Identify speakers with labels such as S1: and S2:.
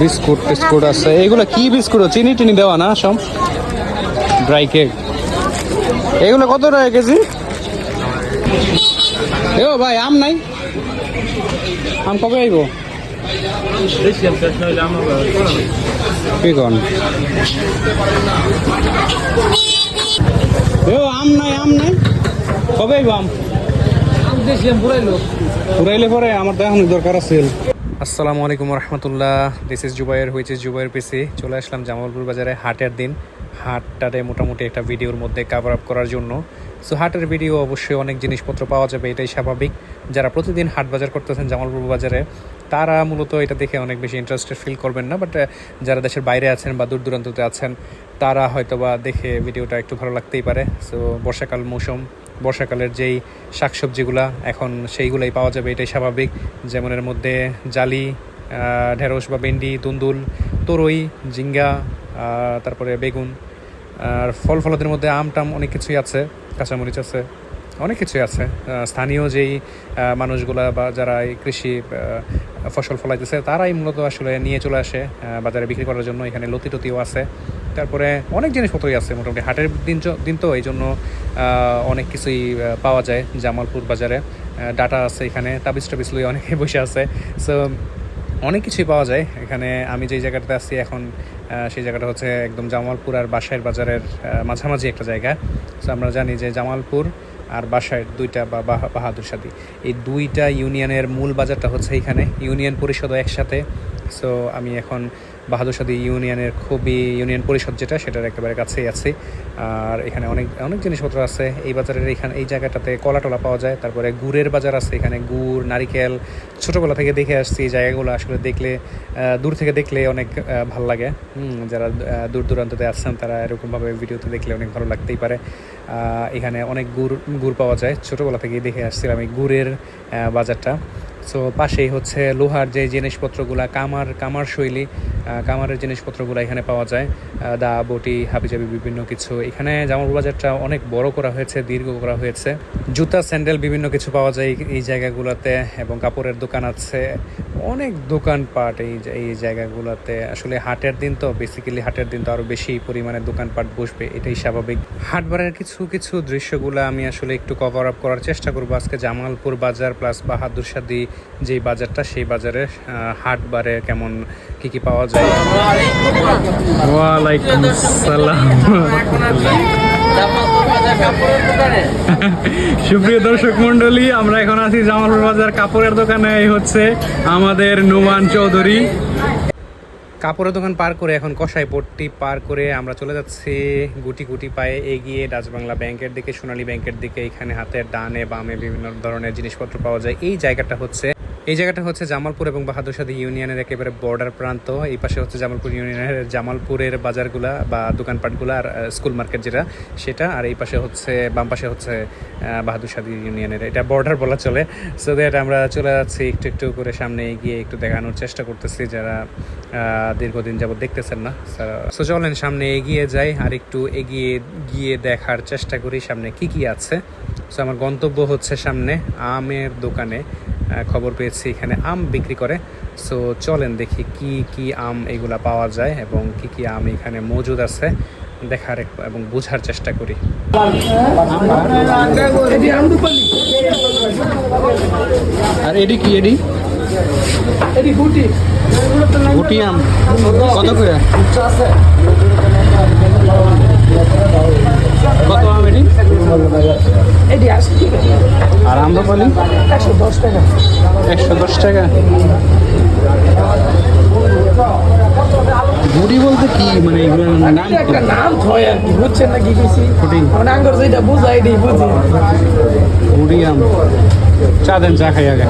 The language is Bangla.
S1: বিস্কুট টিস্কুট আছে। এগুলো কি বিস্কুট? চিনি টিনি দেওয়া না সব? ড্রাই কেক এগুলো কত টাকা কেজি? এ ও ভাই আম নাই? আম কবে আইব? কি কন? এ ও আম নাই আম নাই? কবে আইব আম? পুরাইলে। পরে আমার দেখানোর দরকার আছে। আসসালামু আলাইকুম রহমতুল্লাহ। This is Zubair which is Zubair PC চলে আসলাম জামালপুর বাজারে হাটের দিন। হাটটারে মোটামুটি একটা ভিডিওর মধ্যে কাভার আপ করার জন্য। সো হাটের ভিডিও অবশ্যই অনেক জিনিসপত্র পাওয়া যাবে, এটাই স্বাভাবিক। যারা প্রতিদিন হাট বাজার করতেছেন জামালপুর বাজারে, তারা মূলত এটা দেখে অনেক বেশি ইন্টারেস্টেড ফিল করবেন না। বাট যারা দেশের বাইরে আছেন বা দূর দূরান্ততে আছেন, তারা হয়তো বা দেখে ভিডিওটা একটু ভালো লাগতেই পারে। সো বর্ষাকাল মৌসুম বর্ষাকালের যেই শাকসবজিগুলা, এখন সেইগুলাই পাওয়া যাবে, এটাই স্বাভাবিক। যেমন এর মধ্যে জালি ঢেঁড়স বা ভেন্ডি, তুন্দুল, তরই জিঙ্গা তারপরে বেগুন, আর ফল ফলাদের মধ্যে আম টাম অনেক কিছুই আছে, কাঁচামরিচ আছে, অনেক কিছুই আছে। স্থানীয় যেই মানুষগুলা বা যারা এই কৃষি ফসল ফলাইতেছে, তারাই মূলত আসলে নিয়ে চলে আসে বাজারে বিক্রি করার জন্য। এখানে লতি টতিও আছে। তারপরে অনেক জিনিসপত্রই আছে মোটামুটি হাটের দিন দিন তো, এই জন্য অনেক কিছুই পাওয়া যায় জামালপুর বাজারে। ডাটা আছে এখানে, তাবিজ টাবিজ লই অনেকে বসে আছে। সো অনেক কিছুই পাওয়া যায়। এখানে আমি যেই জায়গাটাতে আছি এখন সেই জায়গাটা হচ্ছে একদম জামালপুর আর বাসায়ের বাজারের মাঝামাঝি একটা জায়গা। সো আমরা জানি যে জামালপুর আর বাসায় দুইটা বা বাহা- বাহাদুর সাদি এই দুইটা ইউনিয়নের মূল বাজারটা হচ্ছে এখানে। ইউনিয়ন পরিষদও একসাথে। সো আমি এখন বাহাদুর সাদি ইউনিয়নের খুবই ইউনিয়ন পরিষদ যেটা, সেটার একেবারে কাছেই আছি। আর এখানে অনেক অনেক জিনিসপত্র আছে। এই বাজারের এখানে, এই জায়গাটাতে কলা টলা পাওয়া যায়। তারপরে গুড়ের বাজার আছে এখানে, গুড়, নারিকেল। ছোটোবেলা থেকে দেখে আসছি এই জায়গাগুলো। আসলে দেখলে দূর থেকে দেখলে অনেক ভালো লাগে। যারা দূর দূরান্ততে আসছেন তারা এরকমভাবে ভিডিওতে দেখলে অনেক ভালো লাগতেই পারে। এখানে অনেক গুড় গুড় পাওয়া যায়। ছোটোবেলা থেকেই দেখে আসছিলাম এই গুড়ের বাজারটা। সো পাশেই হচ্ছে লোহার যে জিনিসপত্রগুলা, কামার কামার শৈলী কামারের জিনিসপত্রগুলো এখানে পাওয়া যায়। দা, বটি, হাবিজাবি, বিভিন্ন কিছু। এখানে জামাল বাজারটা অনেক বড় করা হয়েছে, দীর্ঘ করা হয়েছে। জুতা, স্যান্ডেল, বিভিন্ন কিছু পাওয়া যায় এই- জায়গাগুলোতে এবং কাপড়ের দোকান আছে। অনেক দোকানপাট এই এই জায়গাগুলোতে। আসলে হাটের দিন তো বেসিক্যালি হাটের দিন তো আরও বেশি পরিমাণে দোকানপাট বসবে, এটাই স্বাভাবিক। হাটবারের কিছু কিছু দৃশ্যগুলো আমি আসলে একটু কভার আপ করার চেষ্টা করব। আজকে জামালপুর বাজার প্লাস বাহাদুর সাদি যেই বাজারটা, সেই বাজারে হাট বারে কেমন, কি কি পাওয়া যায়? ওয়ালাইকুম আসসালাম সুপ্রিয় দর্শক মন্ডলী আমরা এখন আছি জামালপুর বাজার কাপড়ের দোকানে। এই হচ্ছে আমাদের নুমান চৌধুরী। কাপড়ের দোকান পার করে এখন কষাই পট্টি পার করে আমরা চলে যাচ্ছি গুটি গুটি পায়ে এগিয়ে ডাচবাংলা ব্যাংকের দিকে, সোনালী ব্যাংকের দিকে। এখানে হাতের ডানে, বামে বিভিন্ন ধরনের জিনিসপত্র পাওয়া যায়। এই জায়গাটা হচ্ছে এই জায়গাটা হচ্ছে জামালপুর এবং বাহাদুর সাদি ইউনিয়নের একেবারে বর্ডার প্রান্ত। এই পাশে হচ্ছে জামালপুর ইউনিয়নের জামালপুরের বাজারগুলা বা দোকানপাটগুলা আর স্কুল মার্কেট যেটা, সেটা। আর এই পাশে হচ্ছে, বাম পাশে হচ্ছে বাহাদুর সাদি ইউনিয়নের। এটা বর্ডার বলা চলে। সো দ্যাট আমরা চলে যাচ্ছি একটু একটু করে সামনে এগিয়ে একটু দেখানোর চেষ্টা করতেছি যারা দীর্ঘদিন যাবত দেখতেছেন না। সো চলেন সামনে এগিয়ে যাই আর একটু এগিয়ে গিয়ে দেখার চেষ্টা করি সামনে কি কি আছে। সো আমার গন্তব্য হচ্ছে সামনে আমের দোকানে। খবর পেয়েছি এখানে আম বিক্রি করে। সো চলেন দেখি কি কি আম এগুলা পাওয়া যায় এবং কি কি আম এখানে মজুদ আছে। দেখার এবং বোঝার চেষ্টা করি। আর এডি কি এডি? গুটি আম। কত করে? কত আম এডি? আর আম্রপালি একশো দশ টাকা। একশো দশ টাকা? বুড়ি বলতে কি? মানে নাম?
S2: একটা নাম থয় আর কি বুঝছেন না কি কিছু
S1: ফুটিং।
S2: আমার আঙ্গর যেটা বুঝাই এটাই বুঝি?
S1: বুড়ি আম। চা দেন চা খাই আগে।